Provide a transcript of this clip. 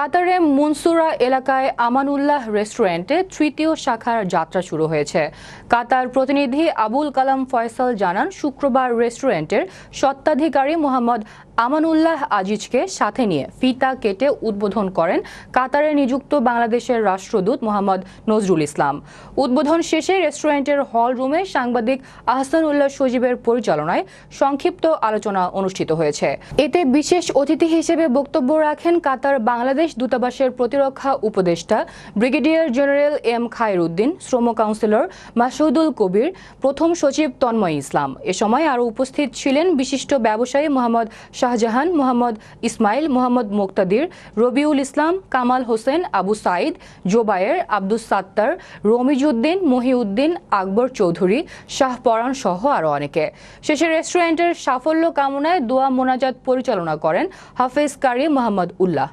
কাতারে মুনসুরা এলাকায় আমানুল্লাহ রেস্টুরেন্টে তৃতীয় শাখার যাত্রা শুরু হয়েছে। কাতার প্রতিনিধি আবুল কালাম ফয়সাল জানান, শুক্রবার রেস্টুরেন্টের সত্ত্বাধিকারী মোহাম্মদ আমানুল্লাহ আজিজকে সাথে নিয়ে ফিতা কেটে উদ্বোধন করেন কাতারে নিযুক্ত বাংলাদেশের রাষ্ট্রদূত মোহাম্মদ নজরুল ইসলাম। উদ্বোধন শেষে রেস্টুরেন্টের হল রুমে সাংবাদিক আহসানুল্লাহ সজীবের পরিচালনায় সংক্ষিপ্ত আলোচনা অনুষ্ঠিত হয়েছে। এতে বিশেষ অতিথি হিসেবে বক্তব্য রাখেন কাতার বাংলাদেশ দূতাবাসের প্রতিরক্ষা উপদেষ্টা, ব্রিগেডিয়ার জেনারেল এম খায়রুদ্দিন, শ্রম কাউন্সিলর মাসুদুল কবির, প্রথম সচিব তন্ময় ইসলাম। এ সময় আরও উপস্থিত ছিলেন বিশিষ্ট ব্যবসায়ী মোহাম্মদ শাহজাহান, মোহাম্মদ ইসমাইল, মোহাম্মদ মোক্তাদির, রবিউল ইসলাম, কামাল হোসেন, আবু সাইদ জোবায়ের, আব্দুস সাত্তার, রমিজউদ্দিন, মহিউদ্দিন, আকবর চৌধুরী, শাহ পরাণ সহ আরও অনেকে। শেষে রেস্টুরেন্টের সাফল্য কামনায় দোয়া মোনাজাত পরিচালনা করেন হাফেজ কারি মোহাম্মদ উল্লাহ।